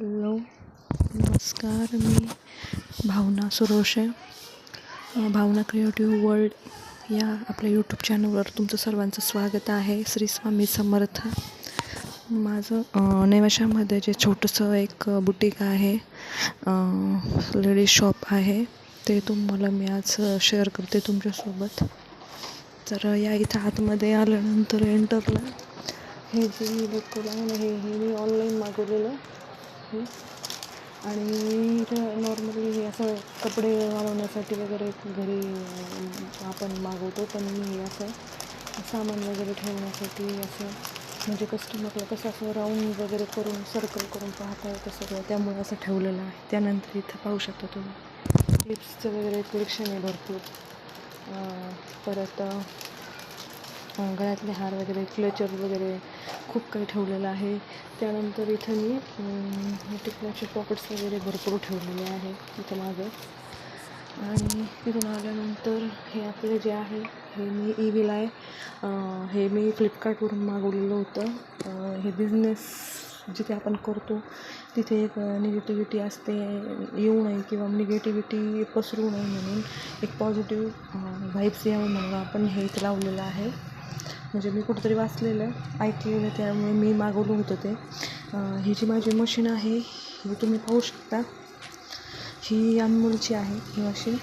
Hello नमस्कार मी भावना सुरोशे आहे. भावना creative world या आपल्या यूट्यूब चॅनलवर तुमचं सर्वांचं स्वागत आहे. श्री स्वामी समर्थ. माझं नेवाशामध्ये जे छोटंसं एक बुटीक आहे लेडीज शॉप आहे ते तुम्हाला मी आज शेअर करते तुमच्यासोबत. तर या इथं आतमध्ये आल्यानंतर एंटरला हे जे मी बघतो आहे हे हे मी ऑनलाईन मागवलेलं. आहे. आणि इथं नॉर्मली हे असं कपडे वाळवण्यासाठी वगैरे घरी आपण मागवतो पण मी असं सामान वगैरे ठेवण्यासाठी असं म्हणजे कस्टमरला कसं असं राऊंड वगैरे करून सर्कल करून पाहता येतं सगळं त्यामुळे असं ठेवलेलं आहे. त्यानंतर इथं पाहू शकता तुम्ही. क्लिप्सचं वगैरे कलेक्शन आहे भरपूर. परत गळ्यातले हार वगैरे क्लचर वगैरे खूप काही ठेवलेलं आहे. त्यानंतर इथं मी अं, टिकल्याचे पॉकेट्स वगैरे भरपूर ठेवलेले आहे इथं मागं. आणि तिथून आल्यानंतर हे आपले जे आहे हे मी ई विल आहे हे मी फ्लिपकार्टवरून मागवलेलं होतं. हे बिझनेस जिथे आपण करतो तिथे एक निगेटिव्हिटी असते येऊ नये किंवा निगेटिव्हिटी पसरू नये म्हणून एक पॉझिटिव्ह व्हाईब्स यावं म्हणून आपण हे इथे लावलेलं आहे. म्हणजे मी कुठंतरी वाचलेलं ऐकलेलं त्यामुळे मी मागवलं होतं ते. ही जी माझी मशीन आहे ही तुम्ही पाहू शकता. ही अनमोलची आहे ही मशीन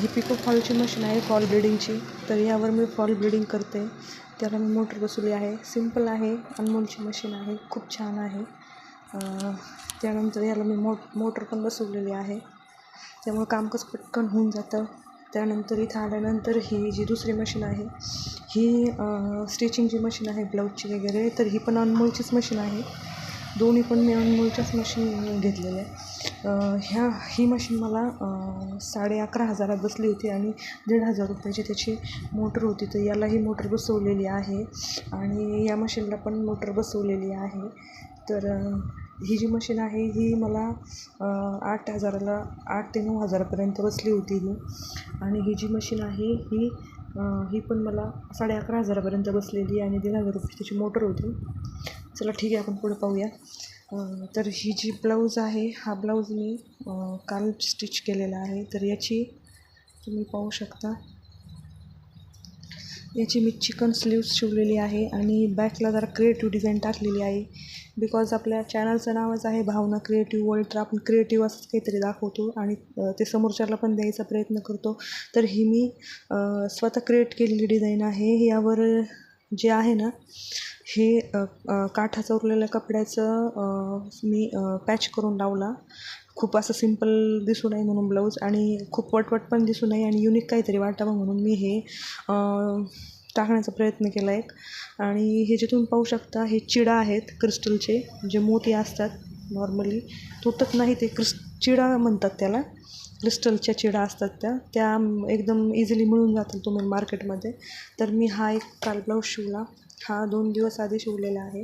ही पिको फॉलची मशीन आहे फॉल ब्लिडिंगची तर यावर मी फॉल ब्लिडिंग करते. त्याला मी मोटर बसवली आहे. सिंपल आहे अनमोलची मशीन आहे. खूप छान आहे. त्यानंतर याला मी मो मोटर पण बसवलेली आहे. त्यामुळे कामकाज पटकन होऊन जातं. त्यानंतर इथं आल्यानंतर ही जी दुसरी मशीन आहे ही स्टिचिंगची मशीन आहे ब्लाऊजची वगैरे तर ही पण अनमोलचीच मशीन आहे. दोन्ही पण मी अनमोलच्याच मशीन घेतलेल्या आहे. ह्या ही मशीन मला साडे अकरा हजारात बसली होती आणि दीड हजार रुपयाची त्याची मोटर होती. तर यालाही मोटर बसवलेली आहे आणि या मशीनला पण मोटर बसवलेली आहे. तर ही जी मशीन आहे ही मला आठ हजाराला आठ ते नऊ हजारापर्यंत बसली होती ही आणि ही जी मशीन आहे ही ही पण मला साडे अकरा हजारापर्यंत बसलेली आणि दीड हजार रुपये त्याची मोटर होती. चला ठीक आहे आपण पुढे पाहूया. तर ही जी ब्लाऊज आहे हा ब्लाऊज मी काल स्टिच केलेला आहे. तर याची तुम्ही पाहू शकता. याची मी चिकन स्लीव्स शिवलेली आहे आणि बॅकला जरा क्रिएटिव्ह डिझाईन टाकलेली आहे. बिकॉज आपल्या चॅनलचं नावच आहे भावना क्रिएटिव्ह वर्ल्ड तर आपण क्रिएटिव्ह असंच काहीतरी दाखवतो आणि ते समोरच्याला पण द्यायचा प्रयत्न करतो. तर ही मी स्वतः क्रिएट केलेली डिझाईन आहे. यावर जे आहे ना हे काठा अ, उरलेल्या कपड्याचं मी पॅच करून लावला. खूप असं सिंपल दिसू नये म्हणून ब्लाऊज आणि खूप वटवट पण दिसू नये आणि युनिक काहीतरी वाटावं म्हणून मी हे टाकण्याचा प्रयत्न केला एक. आणि हे जे तुम्ही पाहू शकता हे चिडा आहेत क्रिस्टलचे जे मोती असतात नॉर्मली तुटत नाही ते क्रिस् चिडा म्हणतात त्याला. क्रिस्टलच्या चिडा असतात त्या. त्या एकदम इझिली मिळून जातील तुम्ही मार्केटमध्ये तर मी हा एक काल ब्लाऊज शिवला. हा दोन दिवस आधी शिवलेला आहे.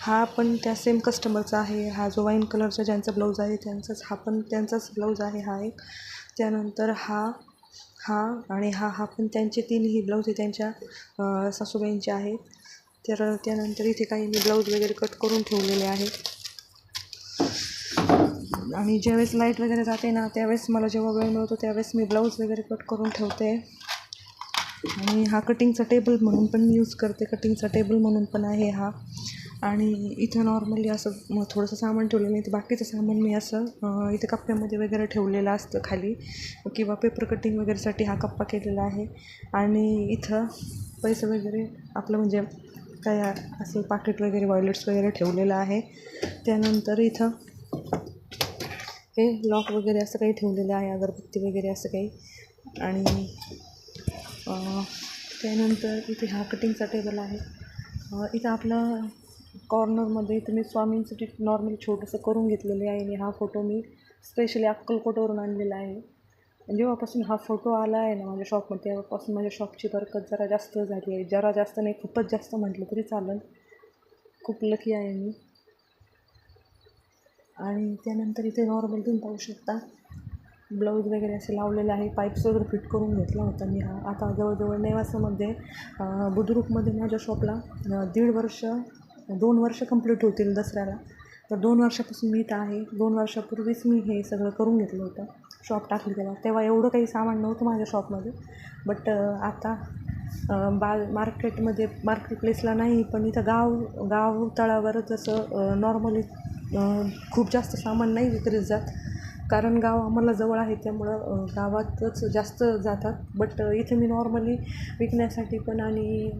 हा पण त्या सेम कस्टमरचा आहे. हा जो वाईन कलरचा ज्यांचा ब्लाऊज आहे त्यांचाच हा पण त्यांचाच ब्लाऊज आहे हा एक. त्यानंतर हा हा आणि हा हा पण त्यांचे तीनही ब्लाऊज हे त्यांच्या सासूबाईंचे आहेत तर त्यानंतर इथे काही मी ब्लाऊज वगैरे कट करून ठेवलेले आहेत आणि ज्यावेळेस लाइट वगैरे जाते ना त्यावेळेस मला जेव्हा वेळ मिळतो त्यावेळेस मी ब्लाऊज वगैरे कट करून ठेवते. आणि हा कटिंगचा टेबल म्हणून पण मी यूज करते. कटिंगचा टेबल म्हणून पण आहे हा. आणि इथं नॉर्मली असं मग थोडंसं सामान ठेवलेलं नाही तर बाकीचं सामान मी असं इथं कप्प्यामध्ये वगैरे ठेवलेलं असतं खाली. किंवा पेपर कटिंग वगैरेसाठी हा कप्पा केलेला आहे. आणि इथं पैसे वगैरे आपलं म्हणजे काय असं पाकिट वगैरे वॉयलेट्स वगैरे ठेवलेलं आहे. त्यानंतर इथं हे लॉक वगैरे असं काही ठेवलेलं आहे अगरबत्ती वगैरे असं काही. आणि त्यानंतर इथे हा कटिंगचा टेबल आहे. इथं आपलं कॉर्नरमध्ये इथं मी स्वामींसाठी नॉर्मल छोटंसं करून घेतलेले आहे आणि हा फोटो मी स्पेशली अक्कलकोटवरून आणलेला आहे. जेव्हापासून हा फोटो आला आहे ना माझ्या शॉपमध्ये तेव्हापासून माझ्या शॉपची बरकत जरा जास्त झाली आहे. जरा जास्त नाही खूपच जास्त म्हटलं तरी चालेल. खूप लकी आहे मी. आणि त्यानंतर इथे नॉर्मल तुम्ही पाहू शकता. ब्लाऊज वगैरे असे लावलेले आहे. पाईप्स वगैरे फिट करून घेतला होता मी हा. आता जवळजवळ नेवासामध्ये बुद्रुकमध्ये माझ्या शॉपला दीड वर्ष दोन वर्ष कंप्लीट होतील दसऱ्याला. तर दोन वर्षापासून मी इथं आहे. दोन वर्षापूर्वीच मी हे सगळं करून घेतलं होतं. शॉप टाकली त्याला. तेव्हा एवढं काही सामान नव्हतं माझ्या शॉपमध्ये बट आता बा मार्केटमध्ये मार्केट प्लेसला नाही पण इथं गाव गाव तळावर जसं नॉर्मली खूप जास्त सामान नाही विक्रीत जात. कारण गाव आम्हाला जवळ आहे त्यामुळं गावातच जास्त जातात. बट इथे मी नॉर्मली विकण्यासाठी पण आणि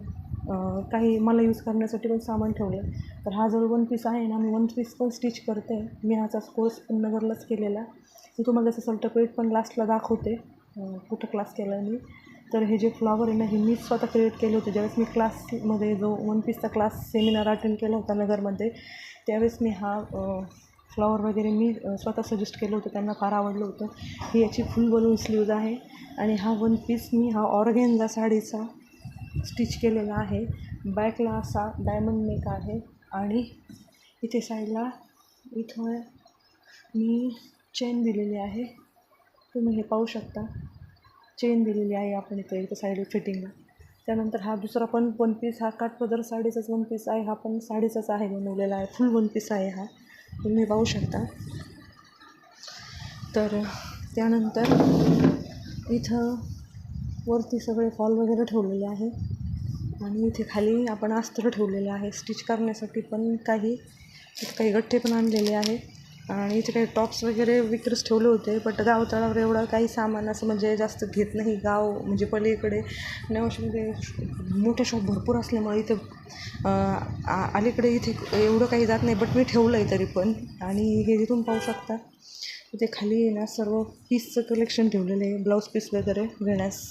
काही मला यूज करण्यासाठी पण सामान ठेवलं आहे तर हा जो वन पीस आहे ना मी वन पीस पण स्टिच करते. मी ह्याचा कोर्स पण नगरलाच केलेला. मी तुम्हाला जसं सर्टिफिकेट पण लास्टला दाखवते कुठं क्लास केला मी. तर हे जे फ्लॉवर आहे ना हे मी स्वतः क्रिएट केले होते. ज्यावेळेस मी क्लासमध्ये जो वन पीसचा क्लास सेमिनार अटेंड केला होता नगरमध्ये त्यावेळेस मी हा फ्लॉवर वगैरे मी स्वतः सजेस्ट केलं होतं त्यांना फार आवडलं होतं. ही याची फुल बलून स्लीव्ज आहे आणि हा वन पीस मी हा ऑर्गेनला साडीचा स्टिच केलेला आहे. बॅकला असा डायमंड मेक आहे आणि इथे साईडला इथं मी चेन दिलेली आहे. तुम्ही हे पाहू शकता. चेन दिलेली आहे आपण इथं इथं साईड फिटिंगला त्यानंतर हा दुसरा पण वन पीस हा काठपदर साडीचाच वन पीस आहे हा पण साडीचाच आहे बनवलेला आहे. फुल वन पीस आहे हा. तुम्ही पाहू शकता. तर त्यानंतर इथं वरती सगळे फॉल वगैरे ठेवलेले आहे. आणि इथे खाली आपण अस्त्र ठेवलेलं आहे. स्टिच करण्यासाठी पण काही काही गठ्ठे पण आणलेले आहे आणि इथे काही टॉप्स वगैरे विक्रीस ठेवले होते बट गावतळावर एवढं काही सामान असं म्हणजे जास्त घेत नाही. गाव म्हणजे पलीकडे नेवाशीमध्ये मोठे शॉप भरपूर असल्यामुळे इथे आ- अलीकडे इथे एवढं काही जात नाही बट मी ठेवलं आहे तरी पण. आणि हे तिथून पाहू शकता इथे खाली ना सर्व पीसचं कलेक्शन ठेवलेलं आहे ब्लाऊज पीस वगैरे घेण्यास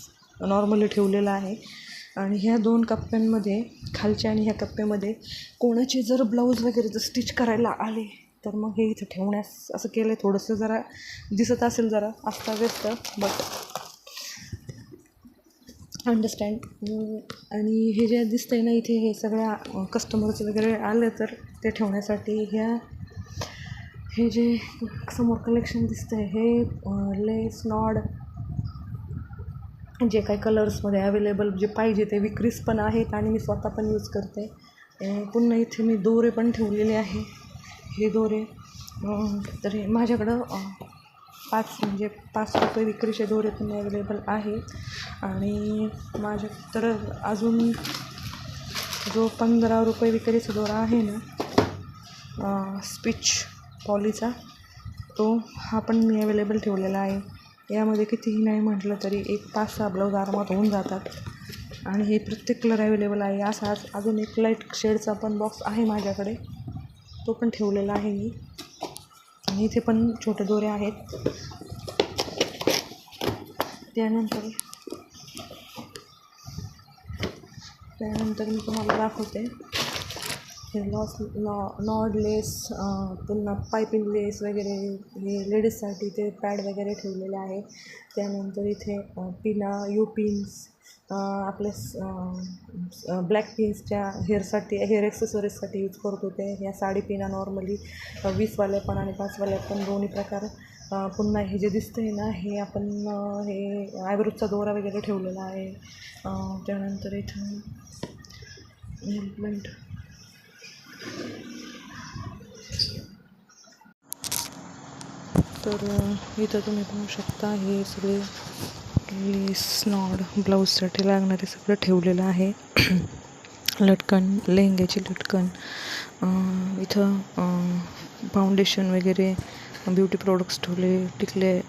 नॉर्मली ठेवलेलं आहे. आणि ह्या दोन कप्प्यांमध्ये खालच्या आणि ह्या कप्प्यामध्ये कोणाचे जर ब्लाऊज वगैरे जर स्टिच करायला आले तर मग हे इथं ठेवण्यास असं केलं आहे थोडंसं जरा दिसत असेल जरा असता व्यस्त बट अंडरस्टँड आणि हे जे दिसतं आहे ना इथे हे सगळ्या कस्टमर्स वगैरे आले तर ते ठेवण्यासाठी ह्या हे जे समोर कलेक्शन दिसतं आहे हे लेस नॉड जे काही कलर्समध्ये अवेलेबल जे पाहिजे ते विक्रीस पण आहेत आणि मी स्वतः पण यूज करते. पुन्हा इथे मी दोरे पण ठेवलेले आहे. हे दोरे. तर हे माझ्याकडं पाच म्हणजे पाच रुपये विक्रीचे दोरे पण अवेलेबल आहेत. आणि माझ्या तर अजून जो पंधरा रुपये विक्रीचा दोरा आहे ना स्पीच पॉलीचा तो हा पण मी अवेलेबल ठेवलेला आहे. यामध्ये कितीही नाही म्हटलं तरी एक पाच सहा ब्लाऊज आरामात होऊन जातात. आणि हे प्रत्येक कलर अवेलेबल आहे. असाच अजून एक लाइट शेडचा पण बॉक्स आहे माझ्याकडे. तो पण ठेवलेला आहे मी. आणि इथे पण छोटे दोरे आहेत. त्यानंतर त्यानंतर मी तुम्हाला दाखवते. हे लॉस लॉ नॉड लेस पुन्हा पायपिंग लेस वगैरे हे लेडीजसाठी ते पॅड वगैरे ठेवलेले आहे. त्यानंतर इथे पिना यू पिन्स आपल्या ब्लॅक पिन्सच्या हेअरसाठी हेअर एक्सेसरीजसाठी यूज करत होते. ह्या साडी पिना नॉर्मली वीसवाल्या पण आणि पाचवाल्या पण दोन्ही प्रकार पुन्हा हे जे दिसतं आहे ना हे आपण हे आयब्रोजचा दोरा वगैरे ठेवलेला आहे. त्यानंतर इथं हेल्पमेंट तर इथं तुम्ही पाहू शकता हे सगळे लेस स्नॉड ब्लाऊजसाठी लागणारे सगळं ठेवलेलं आहे. लटकन लेहंग्याची लटकन इथं फाउंडेशन वगैरे ब्युटी प्रोडक्ट्स ठेवले टिकले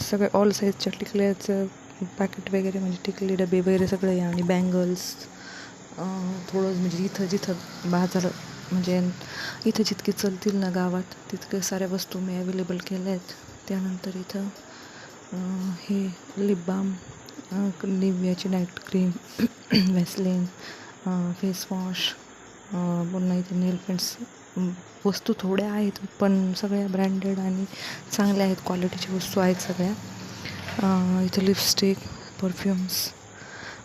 सगळे ऑल साईजच्या टिकल्याचं पॅकेट वगैरे म्हणजे टिकले डबे वगैरे सगळे आहे आणि बँगल्स थोडं म्हणजे इथं जिथं बाजार म्हणजे इथं जितके चलतील ना गावात तितके साऱ्या वस्तू मी अवेलेबल केल्या आहेत त्यानंतर इथं हे lip balm निव्याची night cream Vaseline face wash पुन्हा इथे नेल पेंट्स वस्तू थोड्या आहेत पण सगळ्या ब्रँडेड आणि चांगल्या आहेत क्वालिटीच्या वस्तू आहेत सगळ्या. इथे इथं लिपस्टिक परफ्युम्स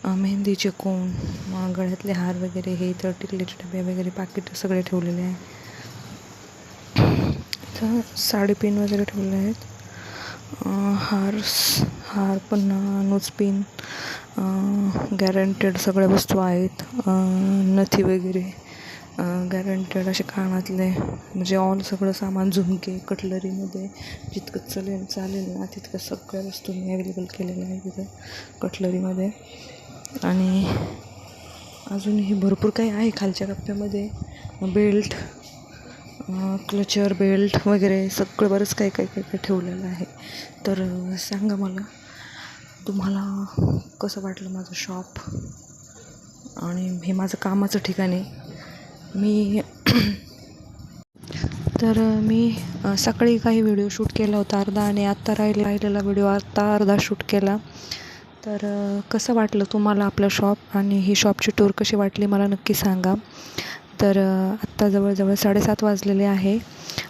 मेहंदीचे कोण गळ्यातले हार वगैरे हे इथं टिकलेचे डबे वगैरे पाकिट सगळे ठेवलेले आहे इथं साडी पिन वगैरे ठेवले आहेत. हार्स हार पुन्हा पण पिन गॅरंटेड सगळ्या वस्तू आहेत. नथी वगैरे गॅरंटेड असे कानातले म्हणजे ऑल सगळं सामान झुमके कटलरीमध्ये जितकं चालेल चालेल ना तितकं सगळ्या वस्तू मी अवेलेबल केलेल्या आहे तिथं कटलरीमध्ये आणि अजूनही भरपूर काही आहे खालच्या कप्प्यामध्ये. बेल्ट क्लचर बेल्ट वगैरे सगळं बरंच काही काही काही काही ठेवलेलं आहे. तर सांगा मला तुम्हाला कसं वाटलं माझं शॉप आणि हे माझं कामाचं ठिकाण आहे. मी तर मी सकाळी काही व्हिडिओ शूट केला होता अर्धा आणि आत्ता राहिले राहिलेला व्हिडिओ आत्ता अर्धा शूट केला. तर कसं वाटलं तुम्हाला आपलं शॉप आणि ही शॉपची टूर कशी वाटली? मला नक्की सांगा. तर आत्ता जवळजवळ साडेसात वाजलेले आहे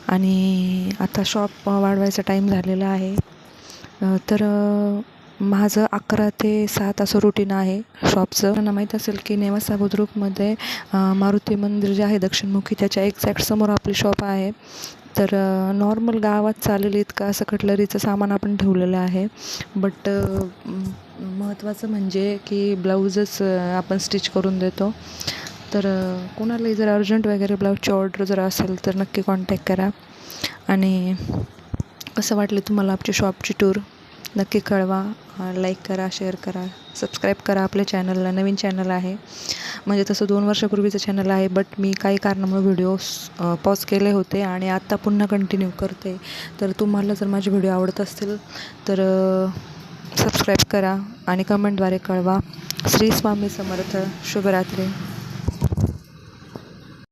आणि आता शॉप वाढवायचा टाईम झालेला आहे. तर माझं अकरा ते सात असं रुटीन आहे शॉपचं त्यांना माहीत असेल की नेवासा बुद्रुकमध्ये मारुती मंदिर जे आहे दक्षिणमुखी त्याच्या एक्झॅक्ट समोर आपली शॉप आहे. तर नॉर्मल गावात चालेल इतकं असं कटलरीचं सामान आपण ठेवलेलं आहे. बट महत्त्वाचं म्हणजे की ब्लाऊजच आपण स्टिच करून देतो. तर कोणालाही जर अर्जंट वगैरे ब्लाऊजची ऑर्डर जर असेल तर नक्की कॉन्टॅक्ट करा. आणि कसं वाटलं तुम्हाला आमची शॉपची टूर नक्की कळवा. लाईक करा शेअर करा सबस्क्राईब करा आपल्या चॅनलला नवीन चॅनल आहे. म्हणजे तसं दोन वर्षापूर्वीचं चॅनल आहे बट मी काही कारणामुळे व्हिडिओज पॉज केले होते आणि आत्ता पुन्हा कंटिन्यू करते. तर तुम्हाला जर माझे व्हिडिओ आवडत असतील तर सबस्क्राईब करा आणि कमेंटद्वारे कळवा. श्री स्वामी समर्थ. शुभरात्री.